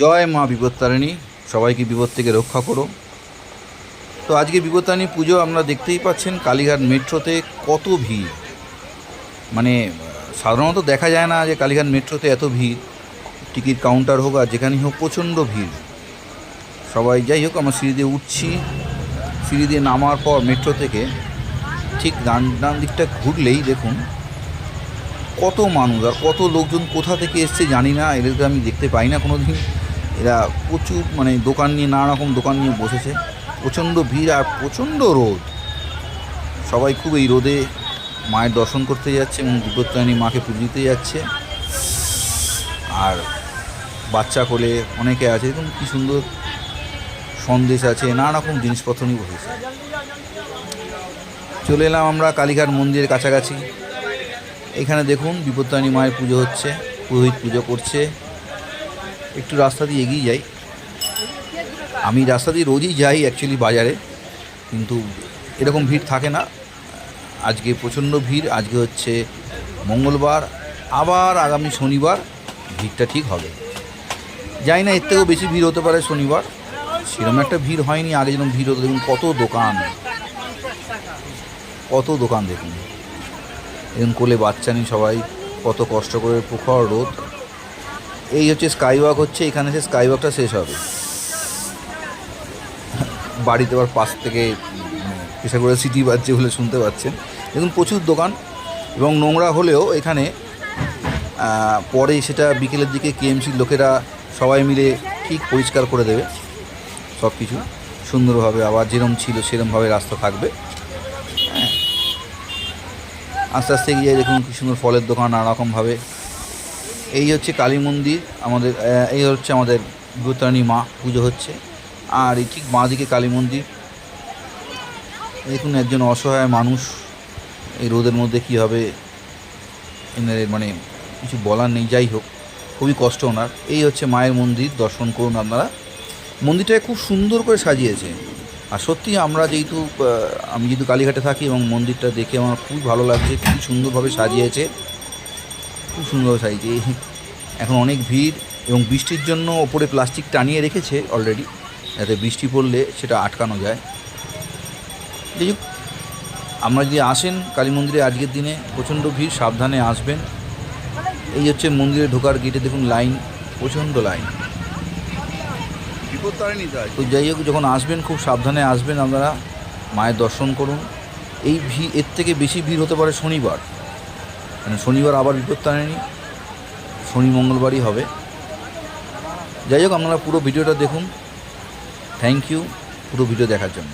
জয় মা বিপত্তারিণী, সবাইকে বিপদ থেকে রক্ষা করো। তো আজকে বিপত্তারিণী পুজো আমরা দেখতেই পাচ্ছেন, কালীঘাট মেট্রোতে কত ভিড়। মানে সাধারণত দেখা যায় না যে কালীঘাট মেট্রোতে এত ভিড়। টিকিট কাউন্টার হোক আর যেখানেই হোক প্রচণ্ড ভিড়। সবাই যাই হোক, আমরা সিঁড়ি দিয়ে উঠছি। সিঁড়ি দিয়ে নামার পর মেট্রো থেকে ঠিক ডান ডান দিকটা ঘুরলেই দেখুন, কত মানুষ আর কত লোকজন কোথা থেকে এসছে জানি না, এদেরকে আমি দেখতে পাই না কোনো দিন এরা প্রচুর মানে দোকান নিয়ে নানা রকম দোকান নিয়ে বসেছে। প্রচণ্ড ভিড় আর প্রচণ্ড রোদ। সবাই খুব এই রোদে মায়ের দর্শন করতে যাচ্ছে এবং বিপত্তারিণী মাকে পুজো দিতে যাচ্ছে। আর বাচ্চা কোলে অনেকে আছে, দেখুন কী সুন্দর সন্দেশ আছে, নানা রকম জিনিসপত্র নিয়ে বসেছে। চলে এলাম আমরা কালীঘাট মন্দিরের কাছাকাছি। এখানে দেখুন বিপত্তারিণী মায়ের পুজো হচ্ছে, পুরোহিত পুজো করছে। একটু রাস্তা দিয়ে এগিয়ে যাই। আমি রাস্তা দিয়ে রোজই যাই অ্যাকচুয়ালি বাজারে, কিন্তু এরকম ভিড় থাকে না। আজকে প্রচণ্ড ভিড়, আজকে হচ্ছে মঙ্গলবার, আবার আগামী শনিবার ভিড়টা ঠিক হবে। যাই না, এর থেকেও বেশি ভিড় হতে পারে শনিবার। সেরকম একটা ভিড় হয়নি, আগে যেরকম ভিড় হতো, দেখুন কত দোকান। কত দোকান দেখুন। এরকম কোলে বাচ্চা নিয়ে সবাই কত কষ্ট করে প্রখর রোদ। এই হচ্ছে স্কাই ওয়াক হচ্ছে, এখানে সে স্কাই ওয়াকটা শেষ হবে। বাড়িতে আবার পাশ থেকে পেশা করে সিটি বাজছে বলে শুনতে পাচ্ছেন। দেখুন, প্রচুর দোকান এবং নোংরা হলেও এখানে পরে সেটা বিকেলের দিকে কেএমসির লোকেরা সবাই মিলে ঠিক পরিষ্কার করে দেবে সব কিছু সুন্দরভাবে আবার যেরম ছিল সেরমভাবে রাস্তা থাকবে। হ্যাঁ। আস্তে আস্তে গিয়ে দেখুন, কি সুন্দর ফলের দোকান নানা রকমভাবে এই হচ্ছে কালী মন্দির, আমাদের এই হচ্ছে আমাদের বিপত্তারিণী মা পুজো হচ্ছে। আর এই ঠিক বাঁ দিকে কালী মন্দির। দেখুন একজন অসহায় মানুষ, এই রোদের মধ্যে কীভাবে এনাদের মানে কিছু বলার নেই, যাই হোক, খুবই কষ্ট ওনার। এই হচ্ছে মায়ের মন্দির, দর্শন করুন আপনারা। মন্দিরটাকে খুব সুন্দর করে সাজিয়েছে। আর সত্যি আমরা যেহেতু আমি যেহেতু কালীঘাটে থাকি এবং মন্দিরটা দেখে আমার খুবই ভালো লাগছে, খুবই সুন্দরভাবে সাজিয়েছে। খুব সুন্দরভাবে সাজিয়েছে এখন অনেক ভিড় এবং বৃষ্টির জন্য ওপরে প্লাস্টিক টানিয়ে রেখেছে অলরেডি। যাতে বৃষ্টি পড়লে সেটা আটকানো যায়। হোক আমরা যদি আসেন কালী মন্দিরে আজকের দিনে প্রচণ্ড ভিড় সাবধানে আসবেন। এই হচ্ছে মন্দিরে ঢোকার গেটে দেখুন লাইন প্রচণ্ড লাইন। তো যাই হোক যখন আসবেন খুব সাবধানে আসবেন আপনারা। মায়ের দর্শন করুন। এই ভিড় এর থেকে বেশি ভিড় হতে পারে শনিবার। মানে শনিবার আবার বিপত্তারিণী শনি মঙ্গলবারই হবে। যাই হোক, আপনারা পুরো ভিডিওটা দেখুন। থ্যাংক ইউ পুরো ভিডিও দেখার জন্য।